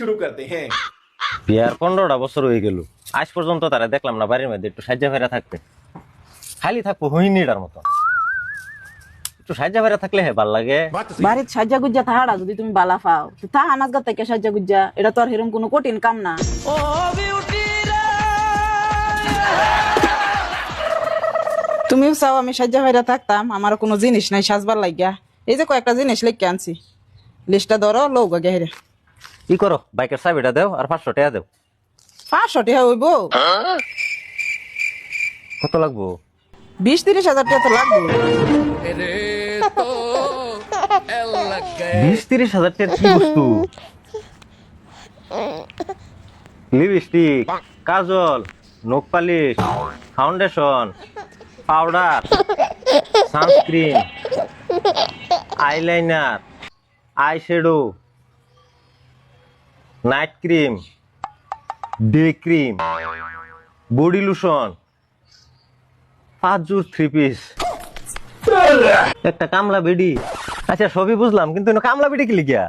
শুরু করতে হ্যাঁ। বিয়ার পনেরোটা বছর হয়ে গেল। আজ পর্যন্ত তারা দেখলাম না বাড়ির মধ্যে একটু সাজ্জা ফেরা থাকতে। খালি থাকব হইনিটার মতো একটু থাকলে হ্যাঁ ভালো লাগে। বাড়ির তাহারা যদি তুমি বালা পাও তা থেকে এটা তো আর হেরম কোনো কঠিন কাম না। তুমিও চাও আমি সাজ্জা ভাইরা থাকতাম আমার কোনো জিনিস নাই সাজবার লাগিয়া। এই যে কয়েকটা জিনিস লিখে আনছি। লিস্টটা ধরো লৌগা গেহরে। কি করো? বাইকের চাবিটা দেও আর পাঁচশো টাকা দেও। পাঁচশো টাকা হইব? কত লাগবো? বিশ তিরিশ হাজার টাকা তো লাগবে। বিশ তিরিশ হাজার টাকার কি বস্তু? লিপস্টিক কাজল নখ polish foundation powder sunscreen eyeliner eye shadow. Night cream day cream body lotion পাঁচ জোর থ্রি পিস একটা কামলা বেডি। আচ্ছা সবই বুঝলাম কিন্তু কামলা বেডি কি লিখিয়া?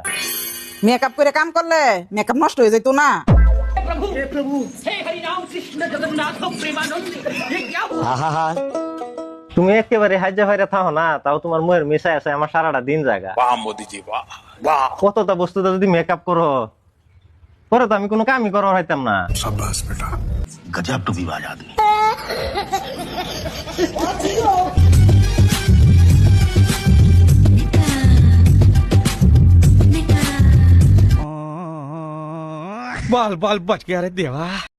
মেকআপ করে কাম করলে মেকআপ নষ্ট হয়ে যেত না। তুমি একেবারে হাজা ভাইরা থাও না তাও তোমার মুয়ের মেশায় আছে আমার সারাটা দিন জায়গা কতটা বস্তুটা যদি মেকআপ করো পরে তো আমি কোনো কামই করো হইতাম না गजब टू विवाद आदमी बाल बाल बच गया रे देवा